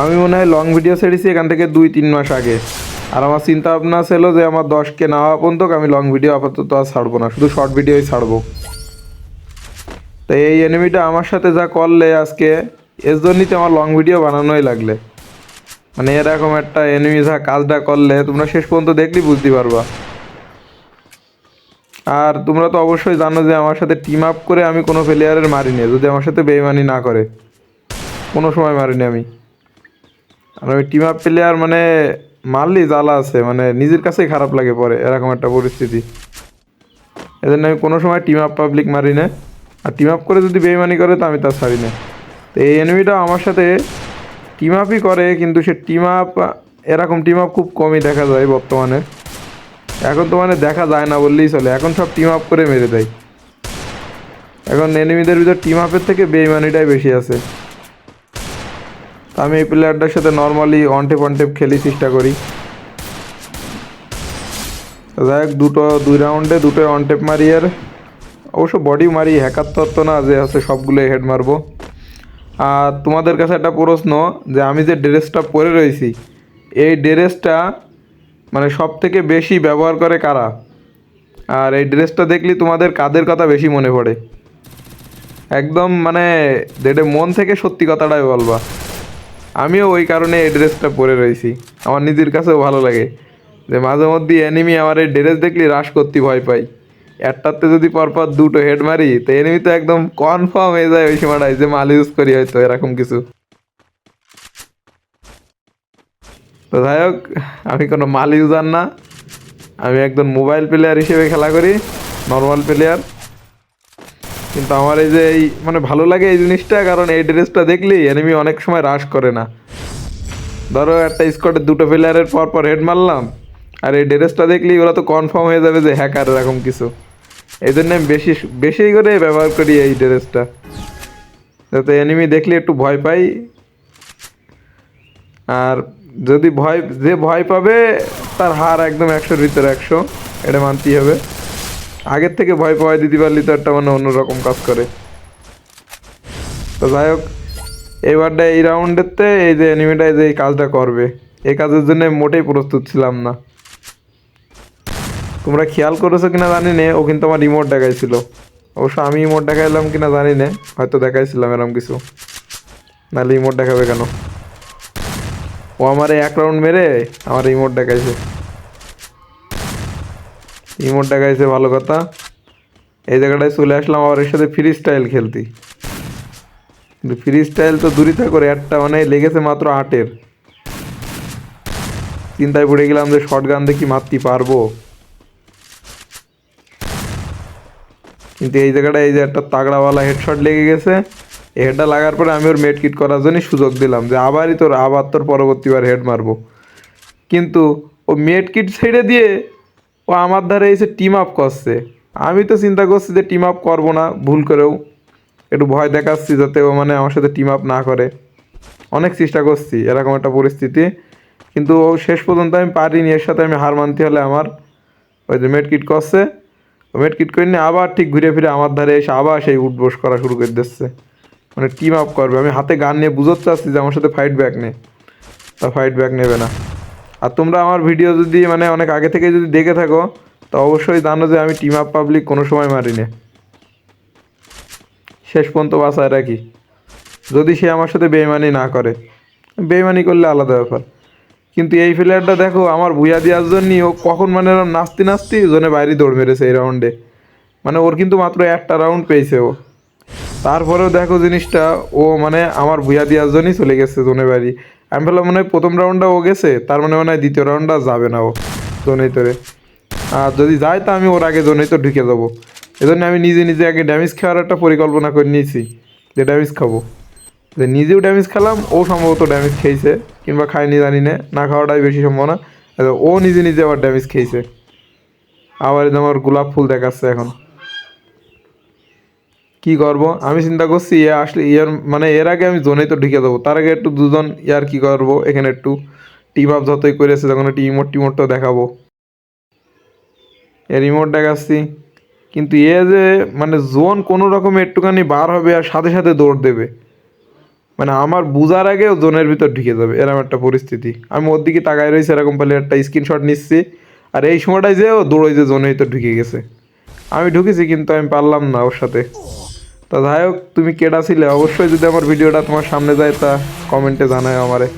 আমি মনে হয় লং ভিডিও ছেড়েছি, এখান থেকে দুই, তিন মাস আগে। আর আমার চিন্তা ভাবনা ছিল যে আমার দশকে না হওয়া পর্যন্ত আমি লং ভিডিও আপাতত আর ছাড়বো না, শুধু শর্ট ভিডিওই ছাড়বো। তো এই এনিমিটা আমার সাথে যা করলে আজকে, এর জন্যই তো আমার লং ভিডিও বানানোই লাগলে। মানে এরকম একটা এনিমি যা কাজটা করলে, তোমরা শেষ পর্যন্ত দেখলেই বুঝতে পারবা। আর তোমরা তো অবশ্যই জানো যে আমার সাথে টিম আপ করে আমি কোনো প্লেয়ারের মারিনি, যদি আমার সাথে বেইমানি না করে। কোনো সময় মারিনি আমি। আর ওই টিম আপ প্লেয়ার মানে মারলি জ্বালা আছে মানে নিজের কাছেই খারাপ লাগে পরে, এরকম একটা পরিস্থিতি। এজন্য আমি কোনো সময় টিম আপ পাবলিক মারি না। আর টিম আপ করে যদি বেইমানি করে, তো আমি তা ছাড়ি না। তো এই এনিমিটা আমার সাথে টিম আপই করে, কিন্তু সে টিম আপ এরকম টিম আপ খুব কমই দেখা যায় বর্তমানে। এখন তো মানে দেখা যায় না বললেই চলে, এখন সব টিম আপ করে মেরে দেয়। এখন এনিমিদের ভিতর টিম আপের থেকে বেইমানিটাই বেশি আছে। আমি এই প্লেয়ারটার সাথে normally one tap one tap খেলি চেষ্টা করি। যাই হোক, দুটো, দুই রাউন্ডে দুটো অন টেপ মারি আর অবশ্য বডি মারি হ্যাকার তত্ত্ব না যে আছে সবগুলোই হেড মারবো। আর তোমাদের কাছে একটা প্রশ্ন যে আমি যে ড্রেসটা পরে রয়েছি, এই ড্রেসটা মানে সব থেকে বেশি ব্যবহার করে কারা? আর এই ড্রেসটা দেখলি তোমাদের কাদের কথা বেশি মনে পড়ে? একদম মানে যেটা মন থেকে সত্যি কথাটাই বলবা। আমিও ওই কারণে এই ড্রেসটা পরে রয়েছি। আমার নিজের কাছেও ভালো লাগে। যে মাঝে মধ্যে এনিমি আমার এই ড্রেস দেখলি হ্রাস করতে ভয় পাই একটাতে যদি পরপর দুটো হেড মারি, তো এনিমি তো একদম কনফার্ম হয়ে যায় ওই সময়টায় যে মাল ইউজ করি হয়তো, এরকম কিছু। তো যাই হোক, আমি কোনো মাল ইউজার না। আমি একজন মোবাইল প্লেয়ার হিসেবে খেলা করি নর্মাল প্লেয়ার কিন্তু আমার এই যে এই মানে ভালো লাগে এই জিনিসটা, কারণ এই ড্রেসটা দেখলি এনিমি অনেক সময় রাশ করে না। ধরো একটা স্কোয়াডের দুটো প্লেয়ারের পর পর হেড মারলাম, আর এই ড্রেসটা দেখলি ওরা তো কনফার্ম হয়ে যাবে যে হ্যাকার এরকম কিছু। এই জন্য আমি বেশি বেশি করে ব্যবহার করি এই ড্রেসটা। যাতে এনিমি দেখলে একটু ভয় পাই। আর যদি ভয়, যে ভয় পাবে, তার হার একদম একশোর ভিতরে একশো। এটা মানতেই হবে। আগের থেকে ভয় পাওয়াই দিতে পারলি তো একটা মানে অন্যরকম কাজ করে। তো যাই হোক এবারটা এই রাউন্ডেতে এই যে এনিমিটাই যে এই কাজটা করবে, এই কাজের জন্য মোটেই প্রস্তুত ছিলাম না। তোমরা খেয়াল করেছ কিনা জানি না, ও কিন্তু আমার রিমোট দেখাইছিল। অবশ্য আমি রিমোট দেখাইলাম কিনা জানি না, হয়তো দেখাইছিলাম এরকম কিছু। নাহলে রিমোট দেখাবে কেন? ও আমার এক রাউন্ড মেরে আমার রিমোট দেখাইছে। রিমোট দেখাইছে ভালো কথা। এই জায়গাটায় চলে আসলাম আবার এর সাথে ফ্রি স্টাইল খেলতি। কিন্তু ফ্রি স্টাইল তো দূরই করে একটা মানে লেগেছে মাত্র আটের। চিন্তায় পড়ে গেলাম যে শর্ট গান দেখি মারতে পারব। কিন্তু এই জায়গাটায় এই যে একটা তাগড়াওয়ালা হেডশট লেগে গেছে হেডটা লাগার পরে আমি ওর মেড কিট করার জন্যই সুযোগ দিলাম যে আবারই তোর, আবার তোর পরবর্তীবার হেড মারবো। কিন্তু ও মেড কিট ছেড়ে দিয়ে ও আমার ধারে এসে টিম আপ করছে। আমি তো চিন্তা করছি যে টিম আপ করব না, ভুল করেও। একটু ভয় দেখাচ্ছি যাতে ও মানে আমার সাথে টিম আপ না করে। অনেক চেষ্টা করছি, এরকম একটা পরিস্থিতি। কিন্তু ও শেষ পর্যন্ত আমি পারিনি, এর সাথে আমি হার মানতে হলে আমার ওই যে মেড কিট করছে। ও মেড কিট করে নিয়ে আবার ঠিক ঘুরে ফিরে আমার ধারে এসে আবার সেই উঠবোস করা শুরু করে দিচ্ছে। মানে টিম আপ করবে। আমি হাতে গান নিয়ে বুঝতে চাচ্ছি যে আমার সাথে ফাইট ব্যাক নেই। তা ফাইট ব্যাক নেবে না। আর তোমরা আমার ভিডিও যদি মানে অনেক আগে থেকে যদি দেখে থাকো, তো অবশ্যই জানো যে আমি টিম আপ পাবলিক কোনো সময় মারি না শেষ পর্যন্ত বাসায় রাখি। যদি সে আমার সাথে বেইমানি না করে। বেইমানি করলে আলাদা ব্যাপার। কিন্তু এই প্লেয়ারটা দেখো, আমার ভুয়া দেওয়ার জন্যই ও কখন মানে এরম নাচতে নাচতে জোনে বাইরে দৌড় মেরেছে এই রাউন্ডে মানে ওর কিন্তু মাত্র একটা রাউন্ড পেয়েছে ও। তারপরেও দেখো জিনিসটা, ও মানে আমার ভুয়া দেওয়ার জন্যই চলে গেছে জোনে বাড়ি আমি ভাবলাম মনে হয় প্রথম রাউন্ডটা ও গেছে তার মানে মনে হয় দ্বিতীয় রাউন্ডটা যাবে না ও। জোনেই তোরে আর যদি যায় তা আমি ওর আগে জোনেই তো ঢুকে যাব এজন্য আমি নিজে নিজে আগে ড্যামেজ খাওয়ার একটা পরিকল্পনা করে নিয়েছি যে ড্যামেজ খাব। যে নিজেও ড্যামেজ খেলাম ও সম্ভবত ড্যামেজ খেয়েছে কিংবা খায়নি জানি না না খাওয়াটাই বেশি সম্ভাবনা। আচ্ছা, ও নিজে নিজে আবার ড্যামেজ খেয়েছে। আবার আমার গোলাপ ফুল দেখাচ্ছে এখন। কি করব? আমি চিন্তা করছি ইয়ে আসলে ইয়ার মানে এর আগে আমি জোনেই তো ঢুকে দেবো তার আগে একটু দুজন ইয়ার কি করব? এখানে একটু টিম আপ যতই করে করেছে, তখন একটু ইমোট টিমোটটা দেখাবো। এর ইমোট দেখাচ্ছি। কিন্তু এ যে মানে জোন কোনো রকমে একটুখানি বার হবে আর সাথে সাথে দৌড় দেবে। মানে আমার বুঝার আগে জোনের ভিতর ঢুকে যাবে এরকম একটা পরিস্থিতি। আমি ওর দিকে তাকাই রয়েছি, এরকম পালে একটা স্ক্রিনশট নিচ্ছি। আর এই সময়টায় যে ও দৌড়ে যে জোনের ভিতর ঢুকে গেছে। আমি ঢুকেছি, কিন্তু আমি পারলাম না ওর সাথে। তা যাই হোক, তুমি কেডা ছিলে? অবশ্যই যদি আমার ভিডিওটা তোমার সামনে যায় তা কমেন্টে জানায় আমারে।